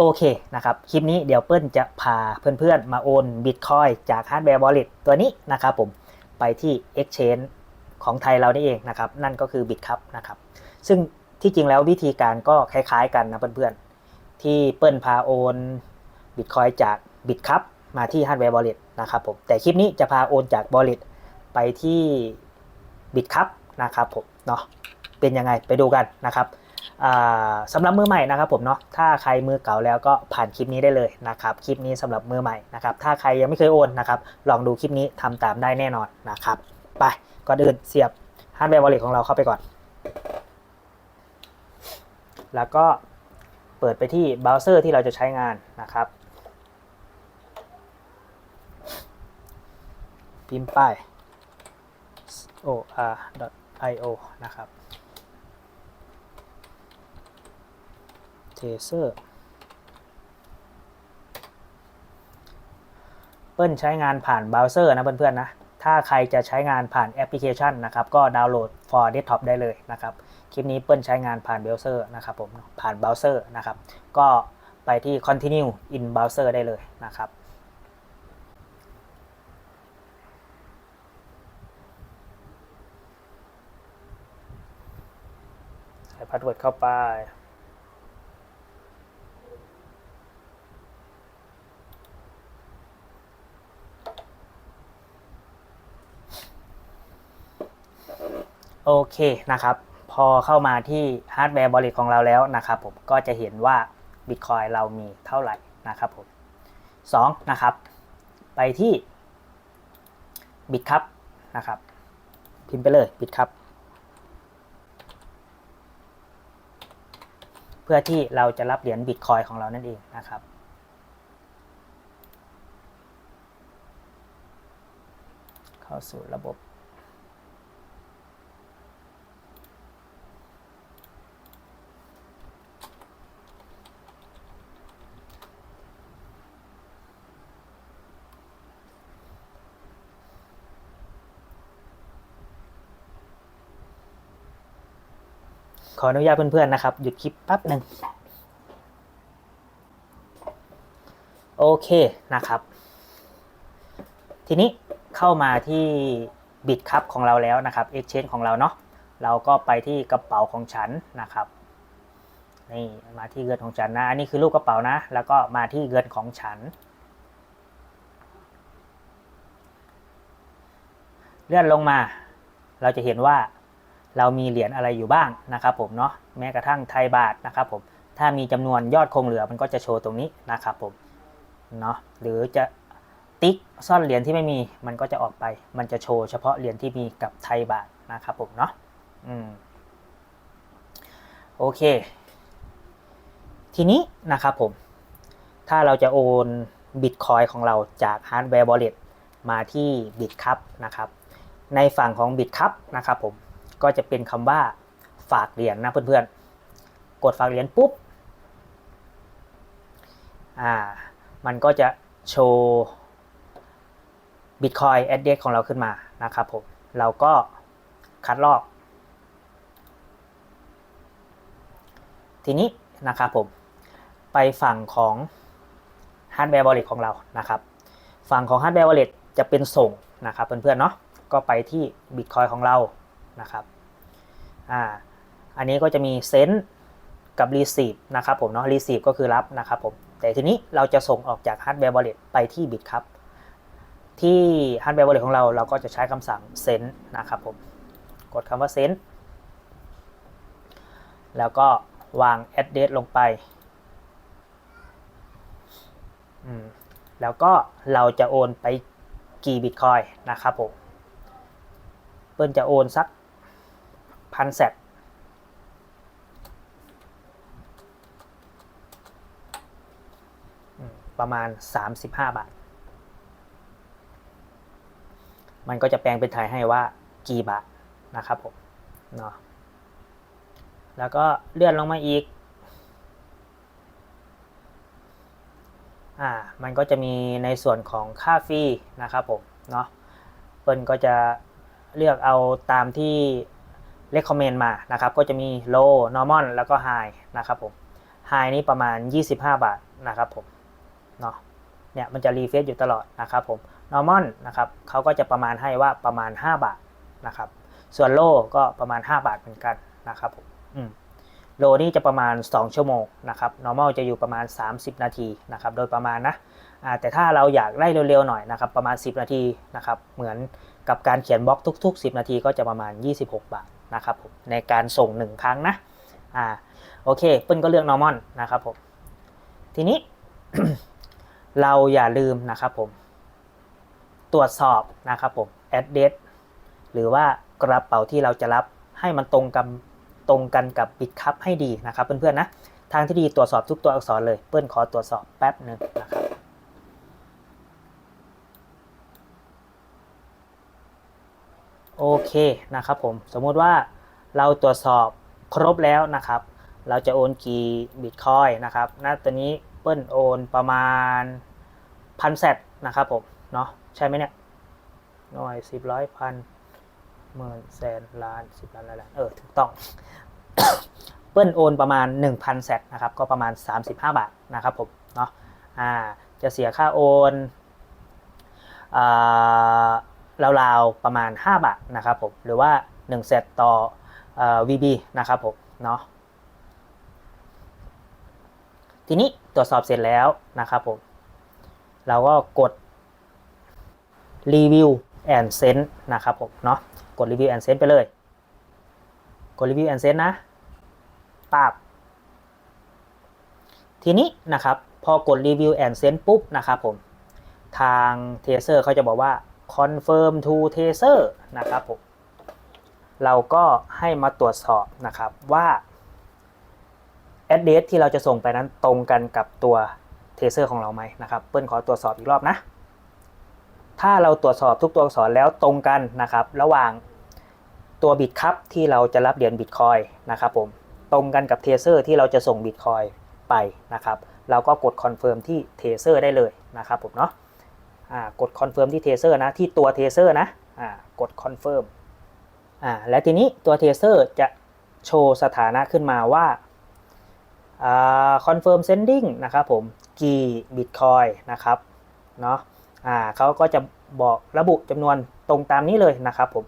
โอเคนะครับ คลิปนี้เดี๋ยวเปิ้ลจะพาเพื่อนๆ มาโอนบิตคอยจากฮาร์ดแวร์ Wallet ตัวนี้นะครับผมไปที่ Exchange ของไทยเรานี่เองนะครับ นั่นก็คือ Bitcup นะครับ ซึ่งที่จริงแล้ววิธีการก็คล้ายๆกันนะเพื่อนๆ ที่เปิ้ลพาโอนบิตคอยจาก Bitcup มาที่ฮาร์ดแวร์ Wallet นะครับผม แต่คลิปนี้จะพาโอนจาก Wallet ไปที่ Bitcup นะครับผมเนาะเป็นยังไงไปดูกันนะครับ สำหรับมือใหม่นะครับผมเนาะถ้าใครมือเก่าแล้วก็ผ่านคลิปนี้ได้เลยนะครับคลิปนี้สำหรับมือใหม่นะครับถ้าใครยังไม่เคยโอนนะครับลองดูคลิปนี้ทำตามได้แน่นอนนะครับไปก่อนอื่นเสียบฮาร์ดแวร์วอลเล็ตของเราเข้าไปก่อน แล้วก็เปิดไปที่เบราว์เซอร์ที่เราจะใช้งานนะครับ พิมพ์ไป or.io นะครับ เทเซอร์เปิ้ลใช้งานผ่านเบราว์เซอร์นะเพื่อนๆนะ ถ้าใครจะใช้งานผ่านแอปพลิเคชันนะครับ ก็ดาวน์โหลด for desktop ได้เลยนะครับ คลิปนี้เปิ้ลใช้งานผ่านเบราว์เซอร์นะครับผม ผ่านเบราว์เซอร์นะครับ ก็ไปที่ continue in browser ได้เลยนะครับใส่พาสเวิร์ดเข้าไป โอเคนะครับ พอเข้ามาที่ฮาร์ดแวร์บริตของเราแล้วนะครับผมก็จะเห็นว่า Bitcoin เรามีเท่าไหร่นะครับผม2นะครับ ไปที่ Bitcup นะครับ พิมพ์ไปเลย Bitcup เพื่อที่เราจะรับเหรียญ Bitcoin ของเรานั่นเองนะครับเข้าสู่ระบบ ขออนุญาตเพื่อนๆนะครับ หยุดคลิปแป๊บหนึ่งโอเคนะครับ ทีนี้เข้ามาที่บิตคัพของเราแล้วนะครับ Exchange ของเราเนาะเราก็ไปที่กระเป๋าของฉันนะครับนี่มาที่เงินของฉันนะอันนี้คือรูปกระเป๋านะ แล้วก็มาที่เงินของฉัน เลื่อนลงมา เราจะเห็นว่า เรามีเหรียญอะไรอยู่บ้างนะครับผมเนาะแม้กระทั่งไทยบาทนะครับผมถ้ามีจำนวนยอดคงเหลือมันก็จะโชว์ตรงนี้นะครับผมเนาะหรือจะติ๊กซ่อนเหรียญที่ไม่มีมันก็จะออกไป มันจะโชว์เฉพาะเหรียญที่มีกับไทยบาทนะครับผมเนาะอืมโอเค ทีนี้นะครับผม ถ้าเราจะโอนบิตคอยของเราจากฮาร์ดแวร์บอลเลตมาที่บิตคัพนะครับ ในฝั่งของบิตคัพนะครับผม ก็จะเป็นคำว่าฝากเหรียญนะเพื่อนๆ กดฝากเหรียญปุ๊บ อ่า มันก็จะโชว์ Bitcoin address ของเราขึ้นมานะครับผม เราก็คัดลอก ทีนี้นะครับผม ไปฝั่งของ Hardware Wallet ของเรานะครับ ฝั่งของ Hardware Wallet จะเป็นส่งนะครับเพื่อนๆเนาะ ก็ไปที่ Bitcoin ของเรา นะครับอ่าอันนี้ก็จะมีเซนต์กับ receive นะครับผมเนาะ receive ก็คือรับนะครับผมแต่ทีนี้เราจะส่งออกจาก hardware wallet ไปที่ bit ครับที่ hardware wallet ของเราเราก็จะใช้คำสั่ง send นะครับผมกดคำว่า send แล้วก็วาง address ลงไปอืมแล้วก็เราจะโอนไปกี่บิตคอยนะครับผมเปิ้ลจะโอนสัก พันแซดประมาณ 35 บาท มันก็จะแปลงเป็นไทยให้ว่ากี่บาทนะครับผมเนาะแล้วก็เลื่อนลงมาอีก อ่า มันก็จะมีในส่วนของค่าฟรีนะครับผม เนาะเปิ้ลก็จะเลือกเอาตามที่ recommend มานะครับก็จะมี low normal แล้วก็ high นะครับผมไฮนี้ประมาณ 25 บาทนะครับผมเนาะเนี่ยมันจะรีเฟซอยู่ตลอดนะครับผม normal นะครับเขาก็จะประมาณให้ว่าประมาณ 5 บาทนะครับส่วนโลก็ประมาณ 5 บาทเหมือนกันนะครับผมอืมโลนี่จะประมาณ 2 ชั่วโมงนะครับ normal จะอยู่ประมาณ 30 นาทีนะครับโดยประมาณนะแต่ถ้าเราอยากไล่เร็วๆหน่อยนะครับประมาณ 10 นาทีนะครับเหมือนกับการเขียนบล็อกทุก ๆ 10 นาทีก็จะประมาณ 26 บาท นะครับผมในการส่ง 1 ครั้งนะอ่าโอเคเปิ้ลก็เลือก normal นะครับผมทีนี้ เราอย่าลืมนะครับผม ตรวจสอบนะครับผม address หรือว่ากระเป๋าที่เราจะรับให้มันตรงกันตรงกันกับบิตคัพให้ดีนะครับเพื่อนๆนะทางที่ดีตรวจสอบทุกตัวอักษรเลย เปิ้ลขอตรวจสอบแป๊บหนึ่งนะครับ โอเคนะครับผมสมมุติว่าเราตรวจสอบครบแล้วนะครับ เราจะโอนกี่บิตคอยนะครับณตอนนี้เปิ้ลโอนประมาณพันแซดนะครับผมเนาะใช่ไหมเนี่ยหน่วยสิบร้อยพันหมื่นแสนล้านสิบล้านล้านล้านเออถูกต้องเปิ้ลโอนประมาณ 1,000แซดนะครับก็ประมาณ 35 บาทนะครับผมเนาะอ่าจะเสียค่าโอนอ่า ราวๆประมาณ 5 บาทนะครับผมหรือว่า 1 เซตต่อ VB นะครับผมเนาะทีนี้ตรวจสอบเสร็จแล้วนะครับผมเราก็กดรีวิวแอนเซนนะครับผมเนาะกดรีวิวแอนเซนไปเลย กดรีวิวแอนเซนนะปาบทีนี้นะครับพอกดรีวิวแอนเซนปุ๊บนะครับผมทางเทเซอร์เขาจะบอกว่า confirm to taser นะครับผมเราก็ให้มาตรวจสอบนะครับว่า address ที่เราจะส่งไปนั้นตรงกันกับตัวเทเซอร์ของเราไหมนะครับ เปิ้ลขอตรวจสอบอีกรอบนะ ถ้าเราตรวจสอบทุกตัวอักษรแล้วตรงกันนะครับ ระหว่างตัวบิตคัพที่เราจะรับเหรียญบิตคอยนะครับผมตรงกันกับเทเซอร์ที่เราจะส่งบิตคอยไปนะครับ เราก็กดคอนเฟิร์มที่เทเซอร์ได้เลยนะครับผมเนาะ กดคอนเฟิร์มที่เทเซอร์นะที่ตัวเทเซอร์นะกดคอนเฟิร์มและทีนี้ตัวเทเซอร์จะโชว์สถานะขึ้นมาว่าคอนเฟิร์มเซนดิ้งนะครับผมกี่บิตคอยนะครับเนาะเขาก็จะบอกระบุจำนวนตรงตามนี้เลยนะครับผม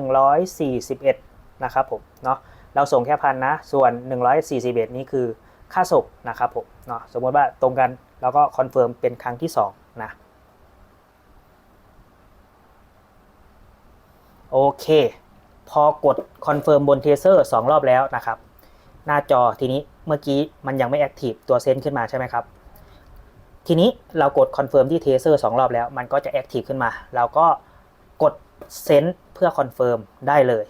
1,141 นะครับผมเนาะเราส่งแค่พันนะ ส่วน 141 นี้คือค่าส่งนะครับผมเนาะสมมติว่าตรงกันเราก็คอนเฟิร์มเป็นครั้งที่ 2 นะ โอเค พอกดคอนเฟิร์มบนเทเซอร์2รอบแล้วนะครับ หน้าจอทีนี้เมื่อกี้มันยังไม่แอคทีฟตัวเซนขึ้นมาใช่ไหมครับ ทีนี้เรากดคอนเฟิร์มที่เทเซอร์สองรอบแล้ว มันก็จะแอคทีฟขึ้นมา เราก็กดเซนเพื่อคอนเฟิร์มได้เลย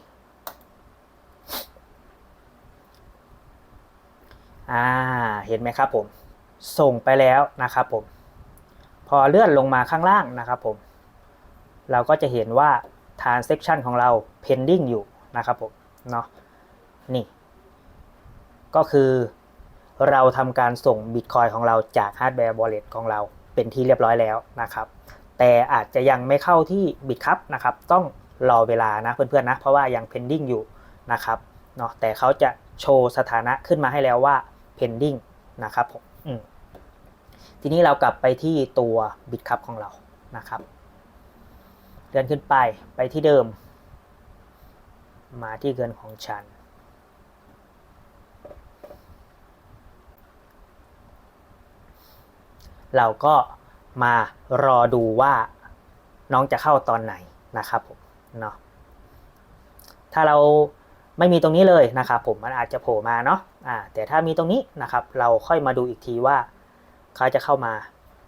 อ่าเห็นไหมครับผม ส่งไปแล้วนะครับผม อเลื่อนลงมาข้างล่างนะครับผม เราก็จะเห็นว่า transaction ของเรา pending อยู่นะครับผม เนาะนี่ ก็คือเราทำการส่งบิตคอยของเราจากฮาร์ดแวร์ wallet ของเราเป็นที่เรียบร้อยแล้วนะครับ แต่อาจจะยังไม่เข้าที่บิตครับนะครับ ต้องรอเวลานะเพื่อนๆนะ เพราะว่ายัง pending อยู่นะครับ เนาะแต่เขาจะโชว์สถานะขึ้นมาให้แล้วว่า pending นะครับผมอืม ทีนี้เรากลับไปที่ตัวบิตครับของเรานะครับเดินขึ้นไปไปที่เดิม มาที่เงินของฉัน เราก็มารอดูว่าน้องจะเข้าตอนไหนนะครับผมเนาะถ้าเราไม่มีตรงนี้เลยนะครับผมมันอาจจะโผล่มาเนาะอ่าแต่ถ้ามีตรงนี้นะครับ เราค่อยมาดูอีกทีว่า เขาจะเข้ามา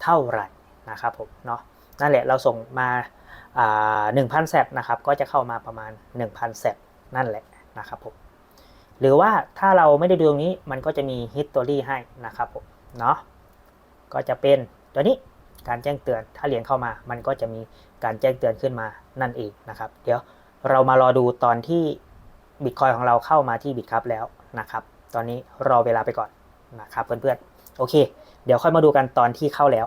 เท่าไหร่นะครับผมเนาะนั่นแหละเราส่งมาหนึ่งพันแซดนะครับก็จะเข้ามาประมาณ 1,000แซดนั่นแหละนะครับผมหรือว่าถ้าเราไม่ได้ดูตรงนี้มันก็จะมี history ให้นะครับผมเนาะก็จะเป็นตัวนี้การแจ้งเตือนถ้าเหรียญเข้ามา มันก็จะมีการแจ้งเตือนขึ้นมานั่นเองนะครับ เดี๋ยวเรามารอดูตอนที่บิตคอยของเราเข้ามาที่บิตครับแล้วนะครับ ตอนนี้รอเวลาไปก่อนนะครับเพื่อนๆโอเค เดี๋ยวค่อยมาดูกันตอนที่เข้าแล้ว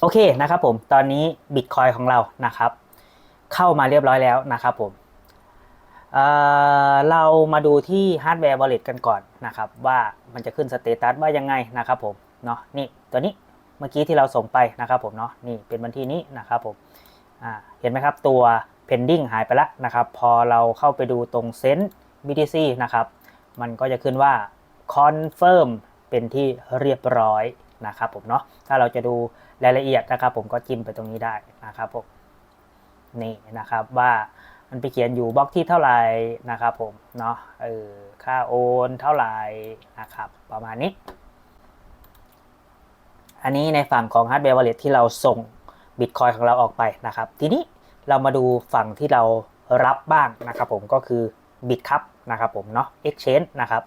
โอเคนะครับผมตอนนี้บิตคอยของเรานะครับ เข้ามาเรียบร้อยแล้วนะครับผมเเรามาดูที่ฮาร์ดแวร์ wallet กันก่อนนะครับ ว่ามันจะขึ้นสเตตัสว่ายังไงนะครับผมเนาะนี่ตัวนี้เมื่อกี้ที่เราส่งไปนะครับผมเนาะนี่เป็นวันที่นี้นะครับผมเห็นไหมครับตัว pending หายไปแล้วนะครับ พอเราเข้าไปดูตรงเซน BTC นะครับ มันก็จะขึ้นว่า confirm เป็นที่เรียบร้อยนะครับผมเนาะถ้าเราจะดูรายละเอียดนะครับ ผมก็จิ้มไปตรงนี้ได้นะครับผมนี่นะครับว่ามันไปเขียนอยู่บล็อกที่เท่าไหร่นะครับผมเนาะเออค่าโอนเท่าไหร่นะครับประมาณนี้ อันนี้ในฝั่งของ Hardware Wallet ที่เราส่ง Bitcoin ของเราออกไปนะครับ ทีนี้เรามาดูฝั่งที่เรารับบ้างนะครับผมก็คือ Bitcup นะครับผมเนาะ Exchange นะครับ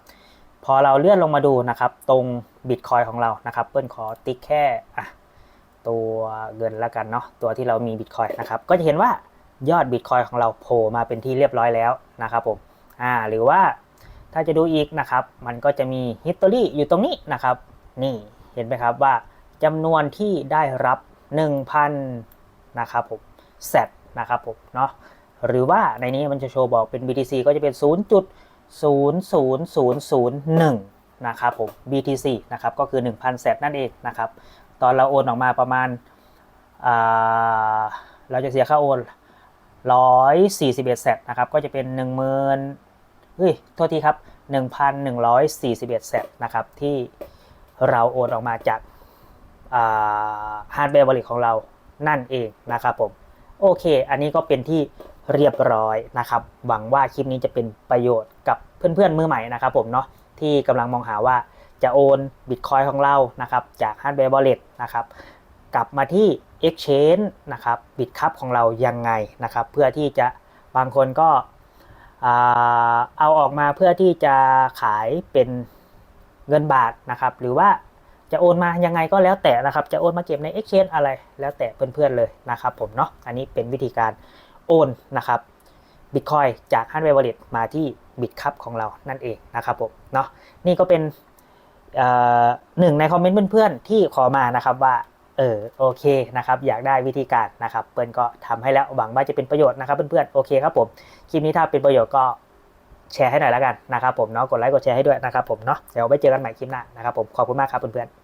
พอเราเลื่อนลงมาดูนะครับตรง Bitcoin ของเรานะครับเปิ้ลขอติ๊กแค่อะตัวเงินล้วกันเนาะตัวที่เรามี Bitcoin นะครับก็จะเห็นว่ายอด Bitcoin ของเราโผล่มาเป็นที่เรียบร้อยแล้วนะครับผมอ่าหรือว่าถ้าจะดูอีกนะครับ มันก็จะมี History อยู่ตรงนี้นะครับ นี่เห็นไหมครับว่าจำนวนที่ได้รับ 1,000นะครับผมเซตนะครับผมเนาะหรือว่าในนี้มันจะโชว์บอกเป็น BTC ก็จะเป็น 00001 นะครับผม BTC นะครับก็คือ 1,000เซตนั่นเองนะครับ ตอนเราโอนออกมาประมาณเราจะเสียค่าโอน 141เซตนะครับ ก็จะเป็น 10,000เฮ้ย โทษทีครับ 1,141เซตนะครับ ที่เราโอนออกมาจากฮาร์ดแวร์บริตของเรานั่นเองนะครับผม โอเค อันนี้ก็เป็นที่ เรียบร้อยนะครับ หวังว่าคลิปนี้จะเป็นประโยชน์กับเพื่อนๆมือใหม่นะครับผมเนาะที่กำลังมองหาว่าจะโอนบิตคอยของเรานะครับจาก Hardware Wallet นะครับกลับมาที่ Exchange นะครับบิตคัพของเรายังไงนะครับ เพื่อที่จะบางคนก็เอาออกมาเพื่อที่จะขายเป็นเงินบาทนะครับ หรือว่าจะโอนมายังไงก็แล้วแต่นะครับ จะโอนมาเก็บใน Exchange อะไรแล้วแต่เพื่อนๆเลยนะครับผมเนาะอันนี้เป็นวิธีการ โอนนะครับ Bitcoin จาก Hardware Wallet มาที่ Bitcup ของเรานั่นเองนะครับผมเนาะนี่ก็เป็นหนึ่งในคอมเมนต์เพื่อนๆที่ขอมานะครับว่าเออโอเคนะครับอยากได้วิธีการนะครับเปิ้ลก็ทำให้แล้วหวังว่าจะเป็นประโยชน์นะครับเพื่อนๆโอเคครับผมคลิปนี้ถ้าเป็นประโยชน์ก็แชร์ให้หน่อยแล้วกันนะครับผมเนาะกดไลค์กดแชร์ให้ด้วยนะครับผมเนาะเดี๋ยวไว้เจอกันใหม่คลิปหน้านะครับผมขอบคุณมากครับเพื่อนๆ